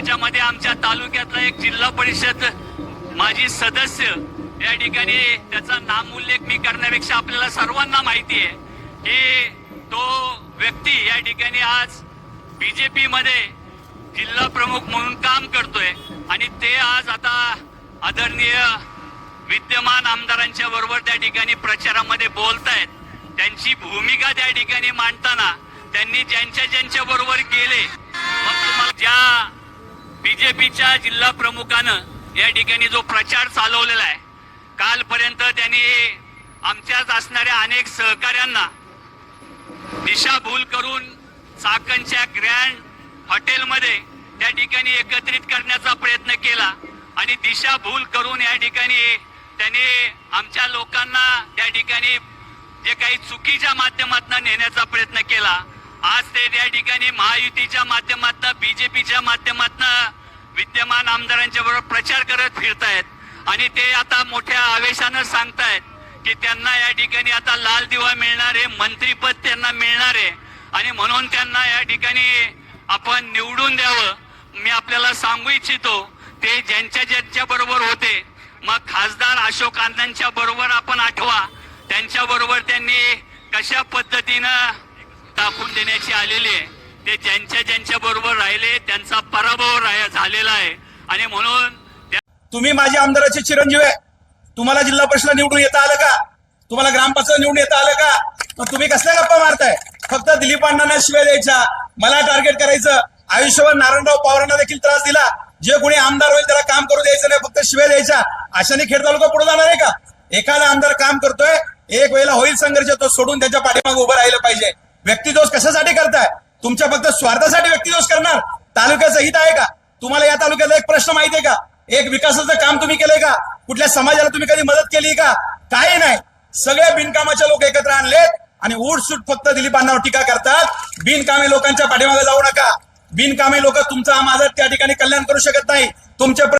त्याच्यामध्ये आमच्या तालुक्यातला एक जिल्हा परिषद माजी सदस्य या ठिकाणी त्याचा नामउल्लेख मी करण्यापेक्षा आपल्याला सर्वांना माहिती आहे की तो व्यक्ती या ठिकाणी आज बीजेपी मध्ये जिल्हा प्रमुख म्हणून काम करतोय आणि ते आज आता आदरणीय विद्यमान आमदारांच्या बरोबर त्या ठिकाणी प्रचारामध्ये बोलतायत. त्यांची भूमिका त्या ठिकाणी मांडताना त्यांनी ज्यांच्या ज्यांच्या बरोबर गेले बीजेपीच्या जिल्हा प्रमुखानं या ठिकाणी जो प्रचार चालवलेला आहे कालपर्यंत त्यांनी आमच्याच असणाऱ्या अनेक सहकाऱ्यांना दिशाभूल करून चाकणच्या ग्रँड हॉटेलमध्ये त्या ठिकाणी एकत्रित करण्याचा प्रयत्न केला आणि दिशाभूल करून या ठिकाणी त्यांनी आमच्या लोकांना त्या ठिकाणी जे काही चुकीच्या माध्यमातून नेण्याचा प्रयत्न केला. आज ते त्या ठिकाणी महायुतीच्या माध्यमातून बीजेपीच्या माध्यमातून विद्यमान आमदारांच्या बरोबर प्रचार करत फिरतायत. आणि ते आता मोठ्या आवेशानं सांगतायत की त्यांना या ठिकाणी आता लाल दिवा मिळणार आहे मंत्रीपद त्यांना मिळणार आहे. आणि म्हणून त्यांना या ठिकाणी आपण निवडून द्यावं. मी आपल्याला सांगू इच्छितो ते ज्यांच्या ज्यांच्या बरोबर होते मग खासदार अशोक अण्णांच्या बरोबर आपण आठवा. त्यांच्या बरोबर त्यांनी कशा पद्धतीनं काम देण्याची आलेली आहे. ते ज्यांच्या ज्यांच्या बरोबर राहिले त्यांचा पराभव झालेला आहे. आणि म्हणून तुम्ही माझ्या आमदाराचे चिरंजीव आहे. तुम्हाला जिल्हा परिषद निवडून येता आलं का? तुम्हाला ग्रामपंचायत निवडून येता आलं का? मग तुम्ही कसल्या गप्पा मारताय? फक्त दिलीप अण्णांना शिवाय द्यायच्या. मला टार्गेट करायचं. आयुष्यभर नारायणराव पवारांना देखील त्रास दिला. जे कोणी आमदार होईल त्याला काम करू द्यायचं नाही फक्त शिवाय द्यायच्या. अशाने खेड तालुका पुढे जाणार आहे का? एखादा आमदार काम करतोय. एक वेळेला होईल संघर्ष तो सोडून त्याच्या पाठीमागे उभं राहिलं पाहिजे. व्यक्तिदोष कशासाठी करताय? तुमच्या फक्त स्वार्थासाठी व्यक्तिदोष करणार? तालुक्याचं हित आहे का? तुम्हाला या तालुक्याचा एक प्रश्न माहिती आहे का? एक विकासाचं काम तुम्ही केलंय का? कुठल्या समाजाला तुम्ही कधी मदत केली का? काही नाही. सगळे बिनकामाचे लोक एकत्र आणलेत आणि उठसूट फक्त दिलीपांनावर टीका करतात. बिनकामे लोकांच्या पाठीमागे जाऊ नका. बिनकामे लोक तुमचा माझा त्या ठिकाणी कल्याण करू शकत नाही. तुमच्या